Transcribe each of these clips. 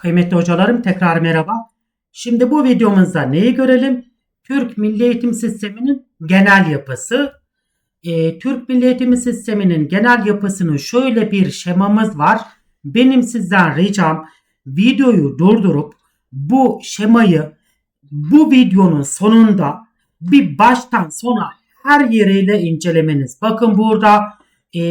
Kıymetli hocalarım tekrar merhaba. Şimdi bu videomuzda neyi görelim? Türk Milli Eğitim Sistemi'nin genel yapısı. Ee, Türk Milli Eğitim Sistemi'nin genel yapısının şöyle bir şemamız var. Benim sizden ricam videoyu durdurup bu şemayı bu videonun sonunda bir baştan sona her yeriyle incelemeniz. Bakın burada e,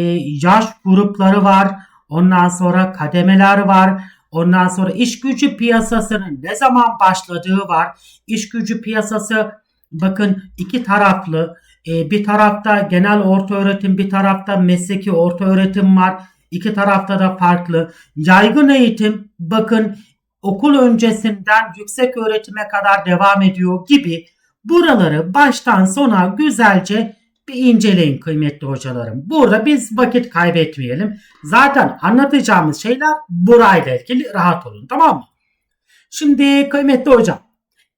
yaş grupları var. Ondan sonra kademeler var. Ondan sonra iş gücü piyasasının ne zaman başladığı var. İş gücü piyasası bakın iki taraflı. E, bir tarafta genel orta öğretim, bir tarafta mesleki orta öğretim var. İki tarafta da farklı. Yaygın eğitim bakın okul öncesinden yüksek öğretime kadar devam ediyor gibi buraları baştan sona güzelce bir inceleyin kıymetli hocalarım. Burada biz vakit kaybetmeyelim. Zaten anlatacağımız şeyler burayla ilgili rahat olun tamam mı? Şimdi kıymetli hocam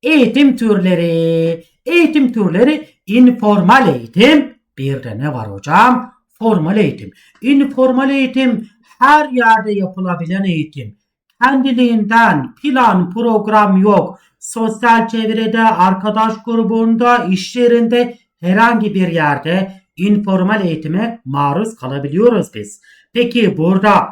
eğitim türleri eğitim türleri informal eğitim bir de ne var hocam? Formal eğitim. Informal eğitim her yerde yapılabilen eğitim. Kendiliğinden plan program yok. Sosyal çevrede, arkadaş grubunda, iş yerinde herhangi bir yerde informal eğitime maruz kalabiliyoruz biz. Peki burada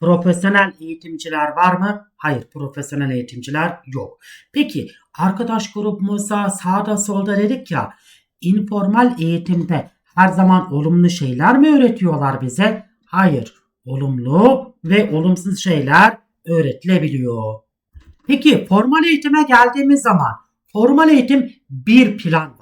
profesyonel eğitimciler var mı? Hayır, profesyonel eğitimciler yok. Peki arkadaş grubumuzda sağda solda dedik ya informal eğitimde her zaman olumlu şeyler mi öğretiyorlar bize? Hayır, olumlu ve olumsuz şeyler öğretilebiliyor. Peki formal eğitime geldiğimiz zaman formal eğitim bir plan.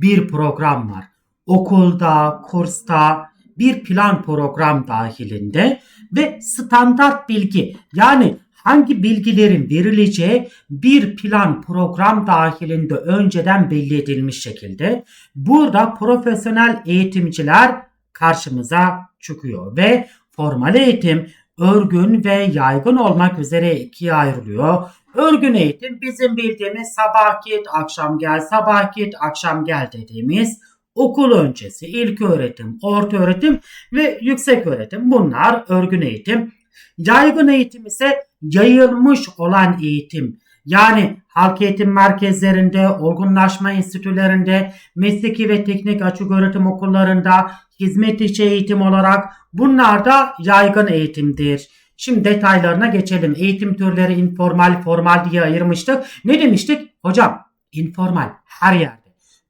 Bir program var. Okulda, kursta bir plan program dahilinde ve standart bilgi yani hangi bilgilerin verileceği bir plan program dahilinde önceden belli edilmiş şekilde burada profesyonel eğitimciler karşımıza çıkıyor ve formal eğitim örgün ve yaygın olmak üzere ikiye ayrılıyor. Örgün eğitim bizim bildiğimiz sabah git akşam gel sabah git akşam gel dediğimiz okul öncesi ilk öğretim, orta öğretim ve yüksek öğretim bunlar örgün eğitim. Yaygın eğitim ise yayılmış olan eğitim. Yani halk eğitim merkezlerinde, olgunlaşma enstitülerinde, mesleki ve teknik açık öğretim okullarında, hizmet içi eğitim olarak bunlar da yaygın eğitimdir. Şimdi detaylarına geçelim. Eğitim türleri informal, formal diye ayırmıştık. Ne demiştik? Hocam informal her yerde.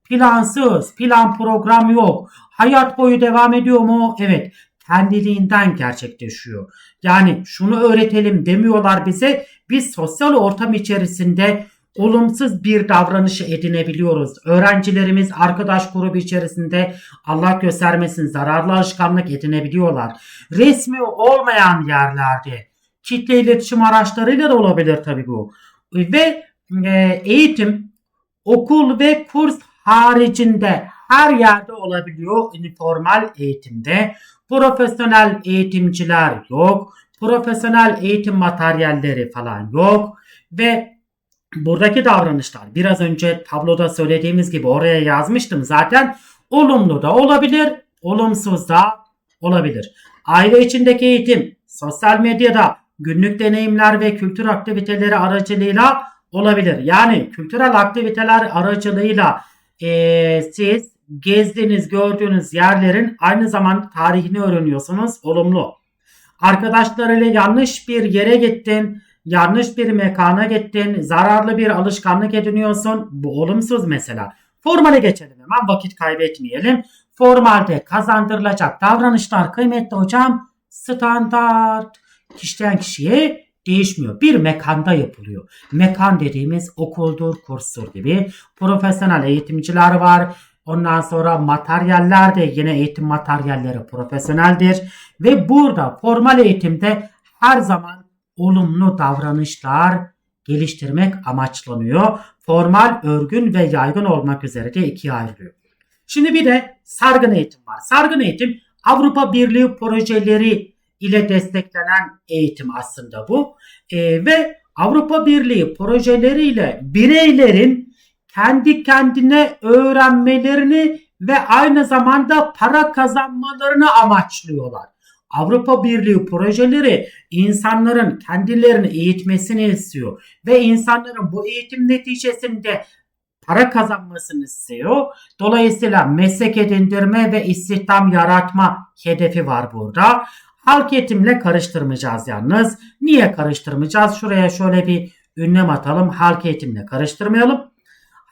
Plansız, plan program yok. Hayat boyu devam ediyor mu? Evet kendiliğinden gerçekleşiyor. Yani şunu öğretelim demiyorlar bize. Biz sosyal ortam içerisinde olumsuz bir davranışı edinebiliyoruz. Öğrencilerimiz arkadaş grubu içerisinde Allah göstermesin zararlı alışkanlık edinebiliyorlar. Resmi olmayan yerlerde kitle iletişim araçlarıyla da olabilir tabii bu. Ve e, eğitim okul ve kurs haricinde her yerde olabiliyor informal eğitimde. Profesyonel eğitimciler yok. Profesyonel eğitim materyalleri falan yok. Ve buradaki davranışlar biraz önce tabloda söylediğimiz gibi oraya yazmıştım zaten. Olumlu da olabilir, olumsuz da olabilir. Aile içindeki eğitim, sosyal medyada günlük deneyimler ve kültür aktiviteleri aracılığıyla olabilir. Yani kültürel aktiviteler aracılığıyla e, siz gezdiğiniz, gördüğünüz yerlerin aynı zamanda tarihini öğreniyorsunuz. Olumlu. Arkadaşlarıyla yanlış bir yere gittin, yanlış bir mekana gittin, zararlı bir alışkanlık ediniyorsun. Bu olumsuz mesela. Formale geçelim hemen vakit kaybetmeyelim. Formalde kazandırılacak davranışlar kıymetli hocam standart kişiden kişiye değişmiyor. Bir mekanda yapılıyor. Mekan dediğimiz okuldur, kurstur gibi. Profesyonel eğitimciler var. Ondan sonra materyaller de yine eğitim materyalleri profesyoneldir. Ve burada formal eğitimde her zaman olumlu davranışlar geliştirmek amaçlanıyor. Formal, örgün ve yaygın olmak üzere de ikiye ayrılıyor. Şimdi bir de sargın eğitim var. Sargın eğitim Avrupa Birliği projeleri ile desteklenen eğitim aslında bu. E, ve Avrupa Birliği projeleriyle bireylerin kendi kendine öğrenmelerini ve aynı zamanda para kazanmalarını amaçlıyorlar. Avrupa Birliği projeleri insanların kendilerini eğitmesini istiyor ve insanların bu eğitim neticesinde para kazanmasını istiyor. Dolayısıyla meslek edindirme ve istihdam yaratma hedefi var burada. Halk eğitimle karıştırmayacağız yalnız. Niye karıştırmayacağız? Şuraya şöyle bir ünlem atalım. Halk eğitimle karıştırmayalım.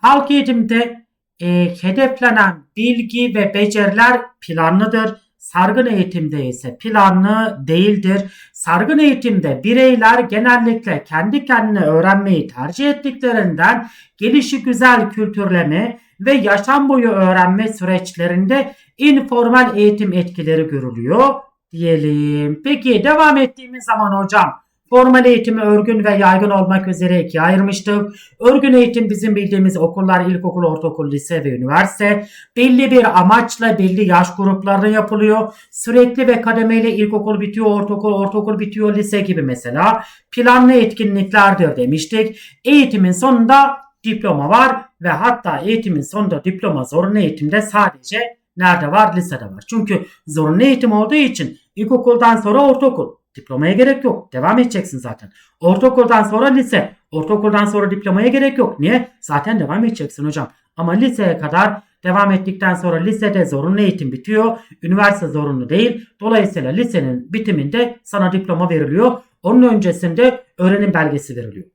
Halk eğitimde e, hedeflenen bilgi ve beceriler planlıdır. Sargın eğitimde ise planlı değildir. Sargın eğitimde bireyler genellikle kendi kendine öğrenmeyi tercih ettiklerinden gelişi güzel kültürleme ve yaşam boyu öğrenme süreçlerinde informal eğitim etkileri görülüyor diyelim. Peki devam ettiğimiz zaman hocam formal eğitimi örgün ve yaygın olmak üzere ikiye ayırmıştık. Örgün eğitim bizim bildiğimiz okullar, ilkokul, ortaokul, lise ve üniversite. Belli bir amaçla belli yaş gruplarına yapılıyor. Sürekli ve kademeli ilkokul bitiyor, ortaokul, ortaokul bitiyor, lise gibi mesela. Planlı etkinliklerdir demiştik. Eğitimin sonunda diploma var ve hatta eğitimin sonunda diploma zorunlu eğitimde sadece nerede var? Lisede var. Çünkü zorunlu eğitim olduğu için ilkokuldan sonra ortaokul. Diplomaya gerek yok. Devam edeceksin zaten. Ortaokuldan sonra lise. Ortaokuldan sonra diplomaya gerek yok. Niye? Zaten devam edeceksin hocam. Ama liseye kadar devam ettikten sonra lisede zorunlu eğitim bitiyor. Üniversite zorunlu değil. Dolayısıyla lisenin bitiminde sana diploma veriliyor. Onun öncesinde öğrenim belgesi veriliyor.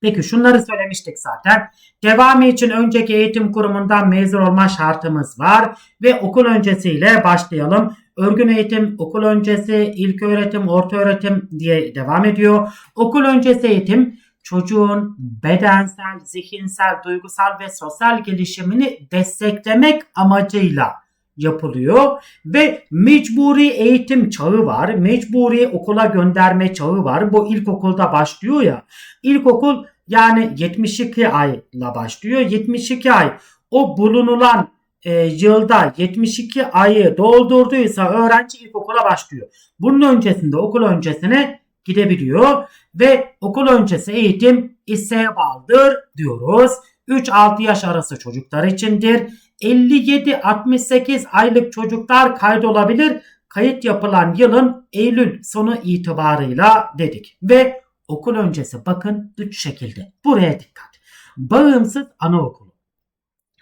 Peki şunları söylemiştik zaten. Devamı için önceki eğitim kurumundan mezun olma şartımız var ve okul öncesiyle başlayalım. Örgün eğitim, okul öncesi, ilk öğretim, orta öğretim diye devam ediyor. Okul öncesi eğitim çocuğun bedensel, zihinsel, duygusal ve sosyal gelişimini desteklemek amacıyla yapılıyor ve mecburi eğitim çağı var. Mecburi okula gönderme çağı var. Bu ilkokulda başlıyor ya. İlkokul yani 72 ayla başlıyor. 72 ay o bulunulan e, yılda 72 ayı doldurduysa öğrenci ilkokula başlıyor. Bunun öncesinde okul öncesine gidebiliyor ve okul öncesi eğitim isteğe bağlıdır diyoruz. 3-6 yaş arası çocuklar içindir. 57-68 aylık çocuklar kaydolabilir. Kayıt yapılan yılın Eylül sonu itibarıyla dedik. Ve okul öncesi bakın 3 şekilde. Buraya dikkat. Bağımsız anaokulu.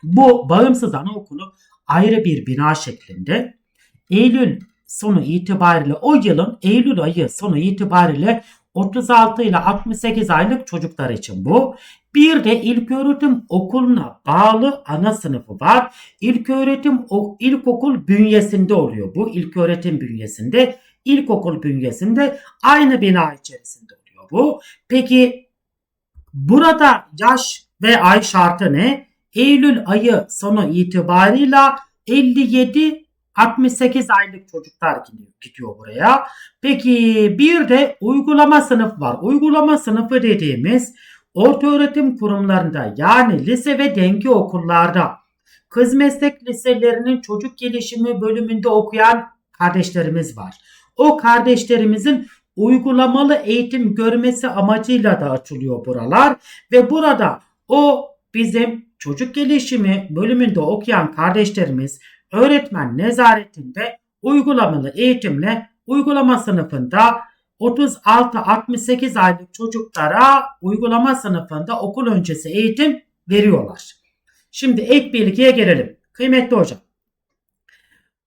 Bu bağımsız anaokulu ayrı bir bina şeklinde. Eylül sonu itibariyle o yılın Eylül ayı sonu itibariyle 36 ile 68 aylık çocuklar için bu. Bir de ilköğretim okuluna bağlı ana sınıfı var. İlköğretim ilkokul bünyesinde oluyor bu. İlköğretim bünyesinde, ilkokul bünyesinde aynı bina içerisinde oluyor bu. Peki burada yaş ve ay şartı ne? Eylül ayı sonu itibarıyla 57 68 aylık çocuklar gidiyor buraya. Peki bir de uygulama sınıf var. Uygulama sınıfı dediğimiz orta öğretim kurumlarında yani lise ve denge okullarda kız meslek liselerinin çocuk gelişimi bölümünde okuyan kardeşlerimiz var. O kardeşlerimizin uygulamalı eğitim görmesi amacıyla da açılıyor buralar ve burada o bizim çocuk gelişimi bölümünde okuyan kardeşlerimiz öğretmen nezaretinde uygulamalı eğitimle uygulama sınıfında 36-68 aylık çocuklara uygulama sınıfında okul öncesi eğitim veriyorlar. Şimdi ek bilgiye gelelim. Kıymetli hocam.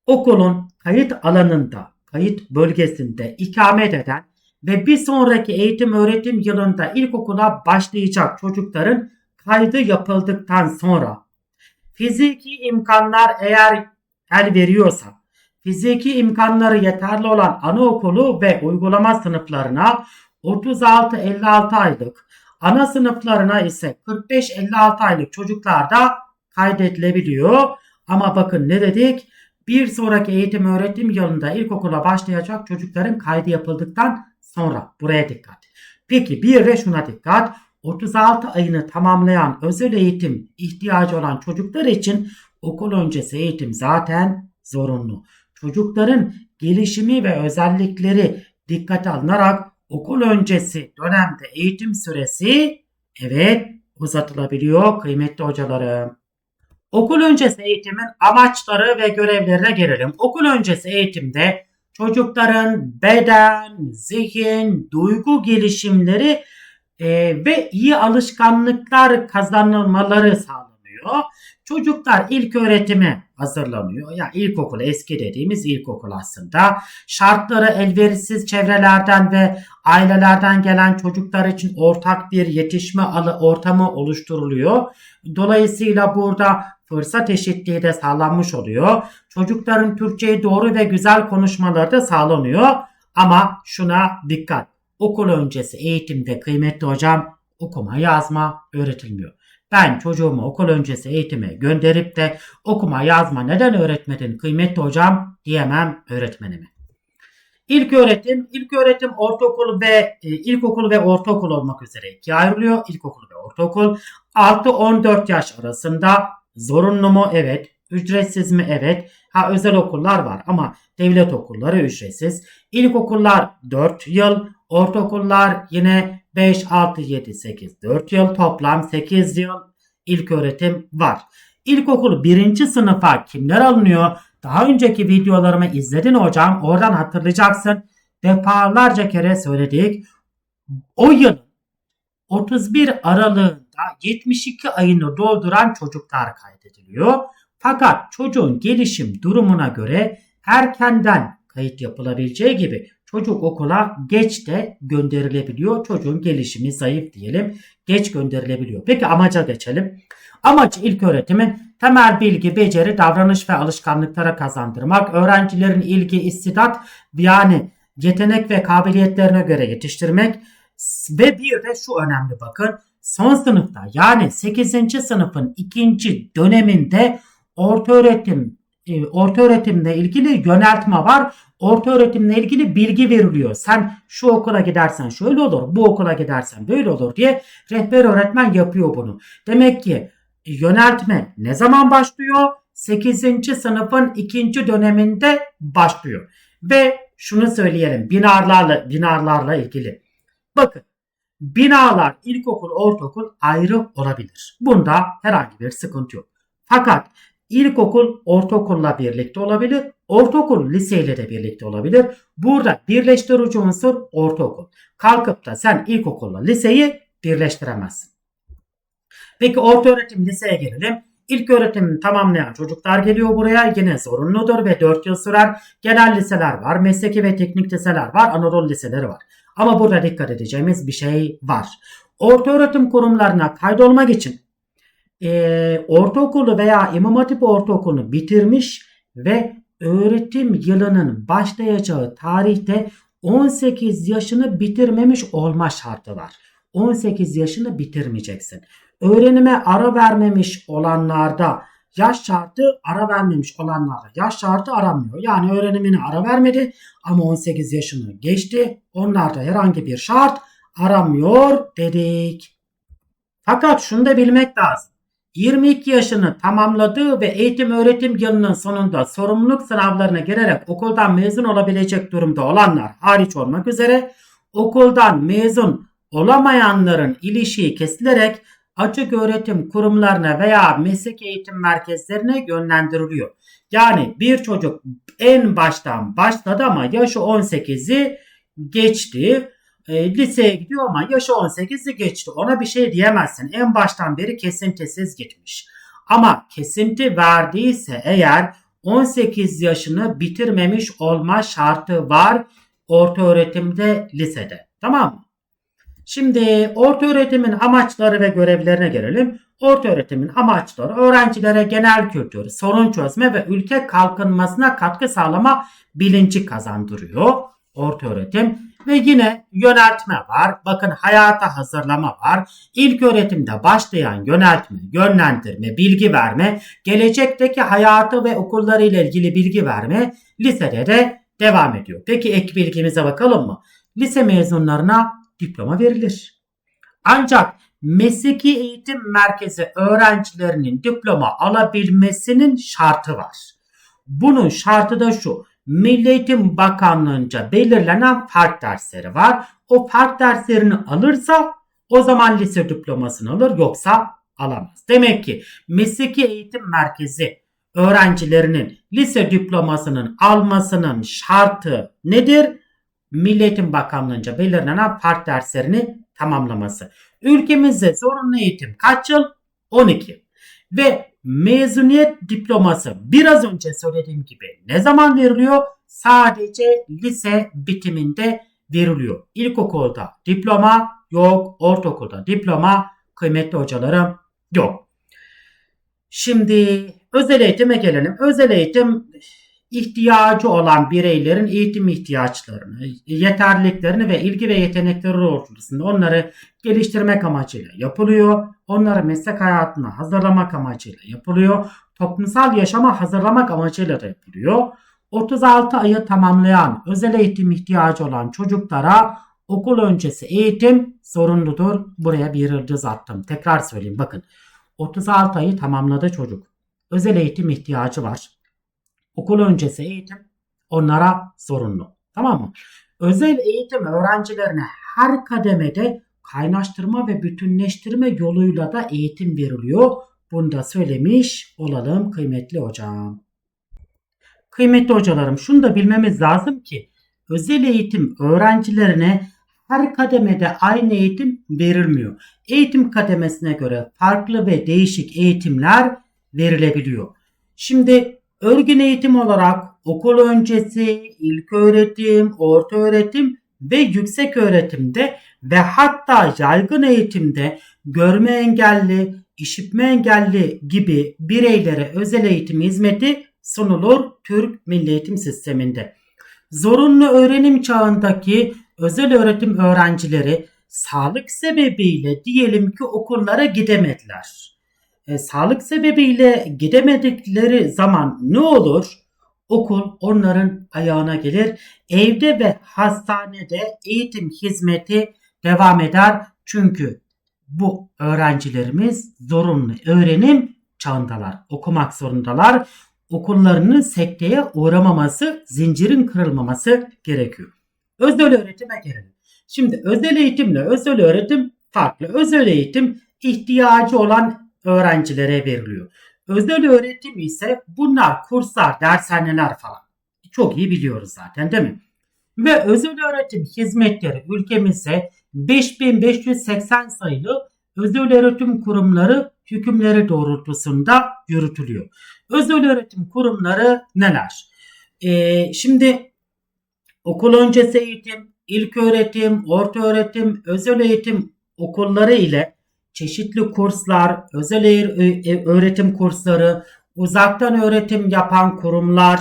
Okulun kayıt alanında, kayıt bölgesinde ikamet eden ve bir sonraki eğitim öğretim yılında ilkokula başlayacak çocukların kaydı yapıldıktan sonra fiziki imkanlar eğer el veriyorsa fiziki imkanları yeterli olan anaokulu ve uygulama sınıflarına 36-56 aylık, ana sınıflarına ise 45-56 aylık çocuklar da kaydedilebiliyor. Ama bakın ne dedik? Bir sonraki eğitim öğretim yılında ilkokula başlayacak çocukların kaydı yapıldıktan sonra buraya dikkat. Peki bir de şuna dikkat. 36 ayını tamamlayan özel eğitim ihtiyacı olan çocuklar için okul öncesi eğitim zaten zorunlu. Çocukların gelişimi ve özellikleri dikkate alınarak okul öncesi dönemde eğitim süresi evet uzatılabiliyor kıymetli hocalarım. Okul öncesi eğitimin amaçları ve görevlerine gelelim. Okul öncesi eğitimde çocukların beden, zihin, duygu gelişimleri e, ve iyi alışkanlıklar kazanılmaları sağlanıyor. Çocuklar ilk öğretime hazırlanıyor. Ya yani ilkokul eski dediğimiz ilkokul aslında. Şartları elverişsiz çevrelerden ve ailelerden gelen çocuklar için ortak bir yetişme ortamı oluşturuluyor. Dolayısıyla burada fırsat eşitliği de sağlanmış oluyor. Çocukların Türkçeyi doğru ve güzel konuşmaları da sağlanıyor. Ama şuna dikkat. Okul öncesi eğitimde kıymetli hocam okuma yazma öğretilmiyor. Ben çocuğumu okul öncesi eğitime gönderip de okuma yazma neden öğretmedin kıymetli hocam diyemem öğretmenime. İlk öğretim, ilk öğretim ortaokul ve e, ilkokul ve ortaokul olmak üzere ikiye ayrılıyor. İlkokul ve ortaokul 6-14 yaş arasında zorunlu mu? Evet. Ücretsiz mi? Evet. Ha özel okullar var ama devlet okulları ücretsiz. İlkokullar 4 yıl, ortaokullar yine 5, 6, 7, 8, 4 yıl toplam 8 yıl ilk öğretim var. İlkokul 1. sınıfa kimler alınıyor? Daha önceki videolarımı izledin hocam. Oradan hatırlayacaksın. Defalarca kere söyledik. O yıl 31 aralığında 72 ayını dolduran çocuklar kaydediliyor. Fakat çocuğun gelişim durumuna göre erkenden kayıt yapılabileceği gibi çocuk okula geç de gönderilebiliyor. Çocuğun gelişimi zayıf diyelim. Geç gönderilebiliyor. Peki amaca geçelim. Amaç ilk öğretimin temel bilgi, beceri, davranış ve alışkanlıklara kazandırmak, öğrencilerin ilgi, istidat yani yetenek ve kabiliyetlerine göre yetiştirmek ve bir de şu önemli bakın son sınıfta yani 8. sınıfın ikinci döneminde orta öğretim e, orta öğretimle ilgili yöneltme var. Orta öğretimle ilgili bilgi veriliyor. Sen şu okula gidersen şöyle olur, bu okula gidersen böyle olur diye rehber öğretmen yapıyor bunu. Demek ki yöneltme ne zaman başlıyor? 8. sınıfın ikinci döneminde başlıyor. Ve şunu söyleyelim binarlarla binarlarla ilgili. Bakın binalar ilkokul ortaokul ayrı olabilir. Bunda herhangi bir sıkıntı yok. Fakat ilkokul ortaokulla birlikte olabilir. Ortaokul liseyle de birlikte olabilir. Burada birleştirici unsur ortaokul. Kalkıp da sen ilkokulla liseyi birleştiremezsin. Peki orta öğretim liseye gelelim. İlk öğretim tamamlayan çocuklar geliyor buraya. Yine zorunludur ve 4 yıl sürer. Genel liseler var. Mesleki ve teknik liseler var. Anadolu liseleri var. Ama burada dikkat edeceğimiz bir şey var. Orta öğretim kurumlarına kaydolmak için e, ortaokulu veya İmam Hatip ortaokulunu bitirmiş ve öğretim yılının başlayacağı tarihte 18 yaşını bitirmemiş olma şartı var. 18 yaşını bitirmeyeceksin. Öğrenime ara vermemiş olanlarda yaş şartı ara vermemiş olanlarda yaş şartı aramıyor. Yani öğrenimini ara vermedi ama 18 yaşını geçti. Onlarda herhangi bir şart aramıyor dedik. Fakat şunu da bilmek lazım. 22 yaşını tamamladığı ve eğitim öğretim yılının sonunda sorumluluk sınavlarına girerek okuldan mezun olabilecek durumda olanlar hariç olmak üzere okuldan mezun olamayanların ilişiği kesilerek açık öğretim kurumlarına veya meslek eğitim merkezlerine yönlendiriliyor. Yani bir çocuk en baştan başladı ama yaşı 18'i geçti. E, liseye gidiyor ama yaşı 18'i geçti. Ona bir şey diyemezsin. En baştan beri kesintisiz gitmiş. Ama kesinti verdiyse eğer 18 yaşını bitirmemiş olma şartı var orta öğretimde lisede. Tamam mı? Şimdi orta öğretimin amaçları ve görevlerine gelelim. Orta öğretimin amaçları öğrencilere genel kültür, sorun çözme ve ülke kalkınmasına katkı sağlama bilinci kazandırıyor. Orta öğretim ve yine yöneltme var. Bakın hayata hazırlama var. İlk öğretimde başlayan yöneltme, yönlendirme, bilgi verme, gelecekteki hayatı ve okulları ile ilgili bilgi verme lisede de devam ediyor. Peki ek bilgimize bakalım mı? Lise mezunlarına diploma verilir. Ancak mesleki eğitim merkezi öğrencilerinin diploma alabilmesinin şartı var. Bunun şartı da şu. Milli Eğitim Bakanlığı'nca belirlenen fark dersleri var. O fark derslerini alırsa o zaman lise diplomasını alır yoksa alamaz. Demek ki mesleki eğitim merkezi öğrencilerinin lise diplomasının almasının şartı nedir? Milli Eğitim Bakanlığı'nca belirlenen fark derslerini tamamlaması. Ülkemizde zorunlu eğitim kaç yıl? 12. Ve mezuniyet diploması biraz önce söylediğim gibi ne zaman veriliyor? Sadece lise bitiminde veriliyor. İlkokulda diploma yok, ortaokulda diploma kıymetli hocalarım yok. Şimdi özel eğitime gelelim. Özel eğitim ihtiyacı olan bireylerin eğitim ihtiyaçlarını, yeterliliklerini ve ilgi ve yetenekleri doğrultusunda onları geliştirmek amacıyla yapılıyor. Onları meslek hayatına hazırlamak amacıyla yapılıyor. Toplumsal yaşama hazırlamak amacıyla da yapılıyor. 36 ayı tamamlayan özel eğitim ihtiyacı olan çocuklara okul öncesi eğitim zorunludur. Buraya bir yıldız attım. Tekrar söyleyeyim bakın. 36 ayı tamamladı çocuk. Özel eğitim ihtiyacı var. Okul öncesi eğitim onlara zorunlu. Tamam mı? Özel eğitim öğrencilerine her kademede kaynaştırma ve bütünleştirme yoluyla da eğitim veriliyor. Bunu da söylemiş olalım kıymetli hocam. Kıymetli hocalarım şunu da bilmemiz lazım ki özel eğitim öğrencilerine her kademede aynı eğitim verilmiyor. Eğitim kademesine göre farklı ve değişik eğitimler verilebiliyor. Şimdi örgün eğitim olarak okul öncesi, ilk öğretim, orta öğretim ve yüksek öğretimde ve hatta yaygın eğitimde görme engelli, işitme engelli gibi bireylere özel eğitim hizmeti sunulur Türk Milli Eğitim Sistemi'nde. Zorunlu öğrenim çağındaki özel öğretim öğrencileri sağlık sebebiyle diyelim ki okullara gidemediler. E, sağlık sebebiyle gidemedikleri zaman ne olur? Okul onların ayağına gelir. Evde ve hastanede eğitim hizmeti devam eder. Çünkü bu öğrencilerimiz zorunlu öğrenim çağındalar. Okumak zorundalar. Okullarının sekteye uğramaması, zincirin kırılmaması gerekiyor. Özel öğretime gelelim. Şimdi özel eğitimle özel öğretim farklı. Özel eğitim ihtiyacı olan öğrencilere veriliyor. Özel öğretim ise bunlar kurslar, dershaneler falan. Çok iyi biliyoruz zaten değil mi? Ve özel öğretim hizmetleri ülkemizde 5580 sayılı özel öğretim kurumları hükümleri doğrultusunda yürütülüyor. Özel öğretim kurumları neler? Ee, şimdi okul öncesi eğitim, ilk öğretim, orta öğretim, özel eğitim okulları ile çeşitli kurslar, özel e, öğretim kursları, uzaktan öğretim yapan kurumlar,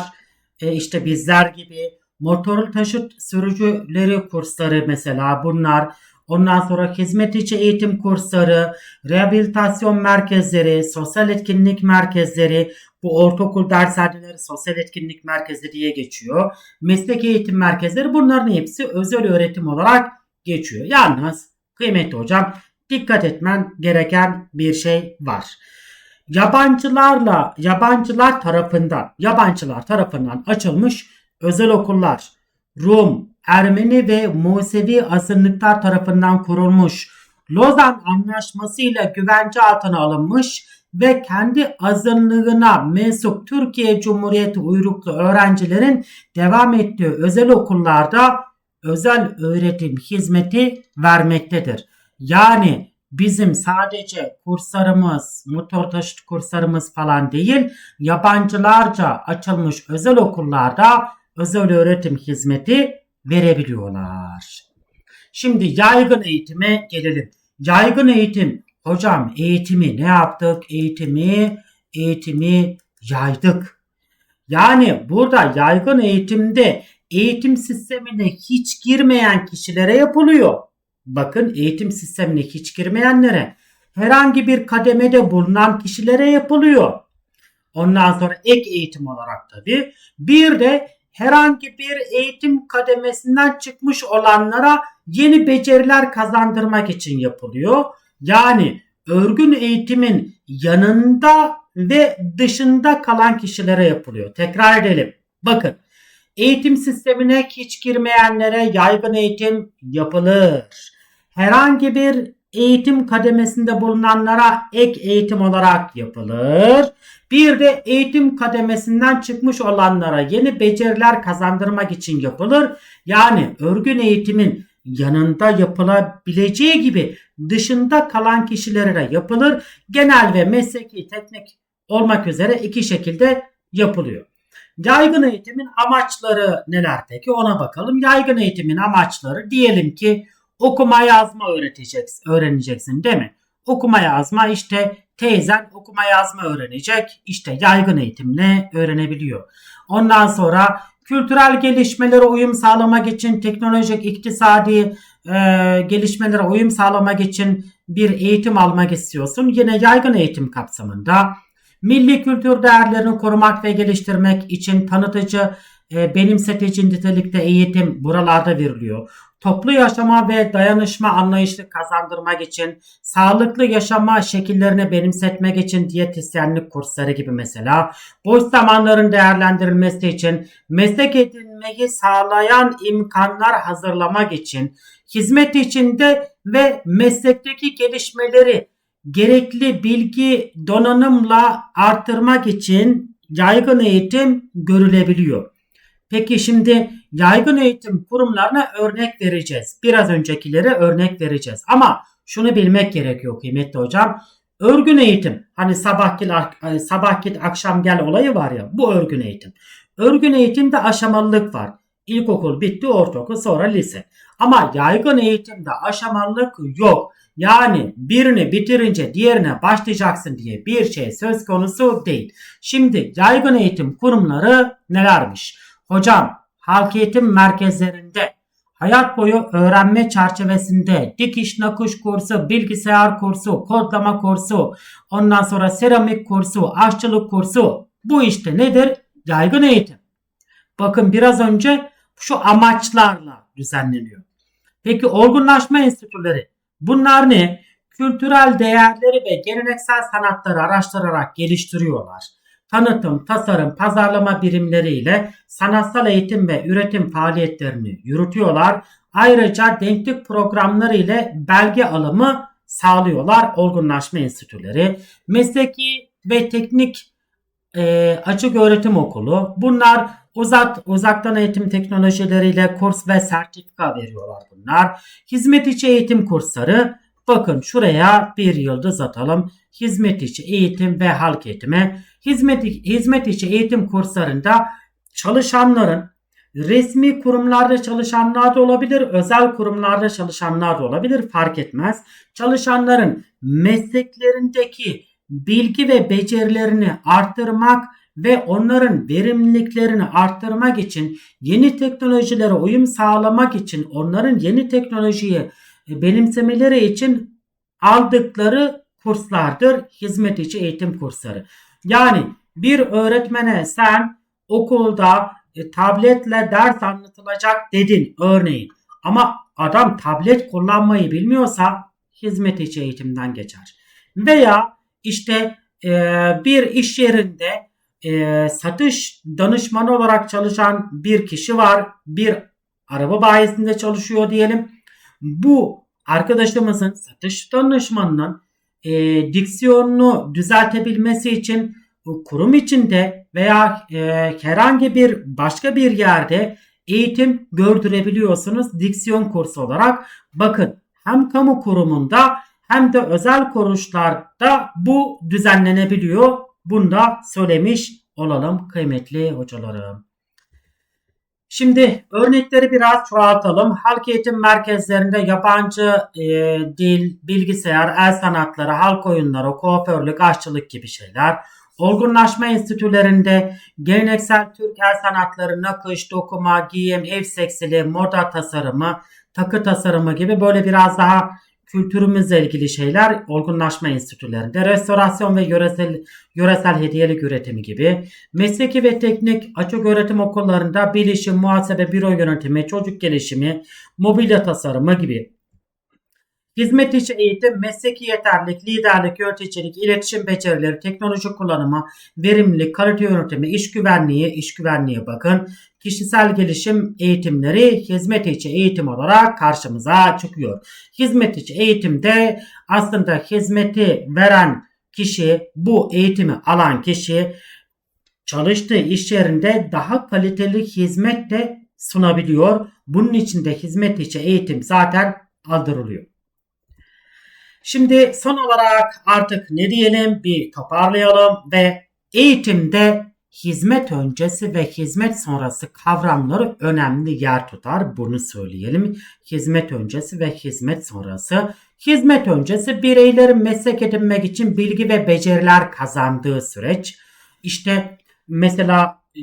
e, işte bizler gibi motorlu taşıt sürücüleri kursları mesela bunlar. Ondan sonra hizmet içi eğitim kursları, rehabilitasyon merkezleri, sosyal etkinlik merkezleri, bu ortaokul dershaneleri sosyal etkinlik merkezi diye geçiyor. Meslek eğitim merkezleri bunların hepsi özel öğretim olarak geçiyor. Yalnız kıymetli hocam dikkat etmen gereken bir şey var. Yabancılarla yabancılar tarafından yabancılar tarafından açılmış özel okullar Rum, Ermeni ve Musevi azınlıklar tarafından kurulmuş Lozan Anlaşması ile güvence altına alınmış ve kendi azınlığına mensup Türkiye Cumhuriyeti uyruklu öğrencilerin devam ettiği özel okullarda özel öğretim hizmeti vermektedir. Yani bizim sadece kurslarımız, motor taşıt kurslarımız falan değil, yabancılarca açılmış özel okullarda özel öğretim hizmeti verebiliyorlar. Şimdi yaygın eğitime gelelim. Yaygın eğitim hocam eğitimi ne yaptık? Eğitimi eğitimi yaydık. Yani burada yaygın eğitimde eğitim sistemine hiç girmeyen kişilere yapılıyor. Bakın eğitim sistemine hiç girmeyenlere herhangi bir kademede bulunan kişilere yapılıyor. Ondan sonra ek eğitim olarak tabi. Bir de herhangi bir eğitim kademesinden çıkmış olanlara yeni beceriler kazandırmak için yapılıyor. Yani örgün eğitimin yanında ve dışında kalan kişilere yapılıyor. Tekrar edelim. Bakın eğitim sistemine hiç girmeyenlere yaygın eğitim yapılır. Herhangi bir eğitim kademesinde bulunanlara ek eğitim olarak yapılır. Bir de eğitim kademesinden çıkmış olanlara yeni beceriler kazandırmak için yapılır. Yani örgün eğitimin yanında yapılabileceği gibi dışında kalan kişilere yapılır. Genel ve mesleki teknik olmak üzere iki şekilde yapılıyor. Yaygın eğitimin amaçları neler peki ona bakalım. Yaygın eğitimin amaçları diyelim ki okuma yazma öğreteceksin, öğreneceksin değil mi? Okuma yazma işte teyzen okuma yazma öğrenecek. İşte yaygın eğitimle öğrenebiliyor. Ondan sonra kültürel gelişmelere uyum sağlamak için teknolojik iktisadi e, gelişmelere uyum sağlamak için bir eğitim almak istiyorsun. Yine yaygın eğitim kapsamında milli kültür değerlerini korumak ve geliştirmek için tanıtıcı e, benimsetici nitelikte eğitim buralarda veriliyor. Toplu yaşama ve dayanışma anlayışı kazandırmak için, sağlıklı yaşama şekillerini benimsetmek için diyetisyenlik kursları gibi mesela, boş zamanların değerlendirilmesi için, meslek edinmeyi sağlayan imkanlar hazırlamak için, hizmet içinde ve meslekteki gelişmeleri gerekli bilgi donanımla artırmak için yaygın eğitim görülebiliyor. Peki şimdi yaygın eğitim kurumlarına örnek vereceğiz. Biraz öncekilere örnek vereceğiz. Ama şunu bilmek gerekiyor kıymetli hocam. Örgün eğitim hani sabah git, sabah git akşam gel olayı var ya bu örgün eğitim. Örgün eğitimde aşamalılık var. İlkokul bitti ortaokul sonra lise. Ama yaygın eğitimde aşamalılık yok. Yani birini bitirince diğerine başlayacaksın diye bir şey söz konusu değil. Şimdi yaygın eğitim kurumları nelermiş? Hocam halk eğitim merkezlerinde hayat boyu öğrenme çerçevesinde dikiş nakış kursu, bilgisayar kursu, kodlama kursu, ondan sonra seramik kursu, aşçılık kursu bu işte nedir? Yaygın eğitim. Bakın biraz önce şu amaçlarla düzenleniyor. Peki olgunlaşma enstitüleri bunlar ne? Kültürel değerleri ve geleneksel sanatları araştırarak geliştiriyorlar tanıtım, tasarım, pazarlama birimleriyle sanatsal eğitim ve üretim faaliyetlerini yürütüyorlar. Ayrıca denklik programları ile belge alımı sağlıyorlar olgunlaşma enstitüleri. Mesleki ve teknik e, açık öğretim okulu. Bunlar uzak uzaktan eğitim teknolojileriyle kurs ve sertifika veriyorlar bunlar. Hizmet içi eğitim kursları. Bakın şuraya bir yıldız atalım. Hizmet içi eğitim ve halk eğitimi hizmet, hizmet içi eğitim kurslarında çalışanların resmi kurumlarda çalışanlar da olabilir, özel kurumlarda çalışanlar da olabilir fark etmez. Çalışanların mesleklerindeki bilgi ve becerilerini arttırmak ve onların verimliliklerini arttırmak için yeni teknolojilere uyum sağlamak için onların yeni teknolojiyi benimsemeleri için aldıkları kurslardır hizmet içi eğitim kursları. Yani bir öğretmene sen okulda e, tabletle ders anlatılacak dedin örneğin. Ama adam tablet kullanmayı bilmiyorsa hizmet içi eğitimden geçer. Veya işte e, bir iş yerinde e, satış danışmanı olarak çalışan bir kişi var. Bir araba bayisinde çalışıyor diyelim. Bu arkadaşımızın satış danışmanının e, diksiyonunu düzeltebilmesi için kurum içinde veya e, herhangi bir başka bir yerde eğitim gördürebiliyorsunuz diksiyon kursu olarak. Bakın hem kamu kurumunda hem de özel kuruluşlarda bu düzenlenebiliyor. Bunu da söylemiş olalım kıymetli hocalarım. Şimdi örnekleri biraz çoğaltalım. Halk eğitim merkezlerinde yabancı e, dil, bilgisayar, el sanatları, halk oyunları, kuaförlük, aşçılık gibi şeyler. Olgunlaşma enstitülerinde geleneksel Türk el sanatları, nakış, dokuma, giyim, ev seksili, moda tasarımı, takı tasarımı gibi böyle biraz daha kültürümüzle ilgili şeyler olgunlaşma enstitülerinde, restorasyon ve yöresel, yöresel hediyelik üretimi gibi, mesleki ve teknik açık öğretim okullarında bilişim, muhasebe, büro yönetimi, çocuk gelişimi, mobilya tasarımı gibi. Hizmet içi eğitim, mesleki yeterlilik, liderlik, yöneticilik, iletişim becerileri, teknoloji kullanımı, verimlilik, kalite yönetimi, iş güvenliği, iş güvenliğe bakın. Kişisel gelişim eğitimleri hizmet içi eğitim olarak karşımıza çıkıyor. Hizmet içi eğitimde aslında hizmeti veren kişi, bu eğitimi alan kişi çalıştığı iş yerinde daha kaliteli hizmet de sunabiliyor. Bunun için de hizmet içi eğitim zaten aldırılıyor. Şimdi son olarak artık ne diyelim bir toparlayalım ve eğitimde hizmet öncesi ve hizmet sonrası kavramları önemli yer tutar. Bunu söyleyelim. Hizmet öncesi ve hizmet sonrası. Hizmet öncesi bireylerin meslek edinmek için bilgi ve beceriler kazandığı süreç. İşte mesela e,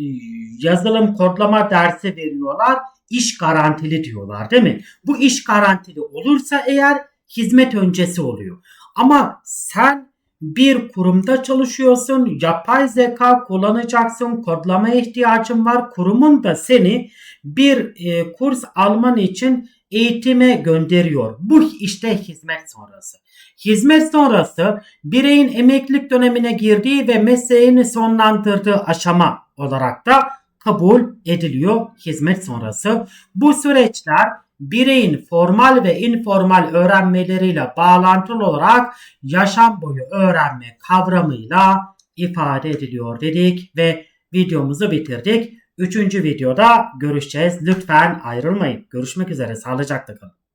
yazılım kodlama dersi veriyorlar. İş garantili diyorlar değil mi? Bu iş garantili olursa eğer hizmet öncesi oluyor. Ama sen bir kurumda çalışıyorsun, yapay zeka kullanacaksın, kodlamaya ihtiyacın var. Kurumun da seni bir e, kurs alman için eğitime gönderiyor. Bu işte hizmet sonrası. Hizmet sonrası bireyin emeklilik dönemine girdiği ve mesleğini sonlandırdığı aşama olarak da kabul ediliyor hizmet sonrası. Bu süreçler bireyin formal ve informal öğrenmeleriyle bağlantılı olarak yaşam boyu öğrenme kavramıyla ifade ediliyor dedik ve videomuzu bitirdik. Üçüncü videoda görüşeceğiz. Lütfen ayrılmayın. Görüşmek üzere. Sağlıcakla kalın.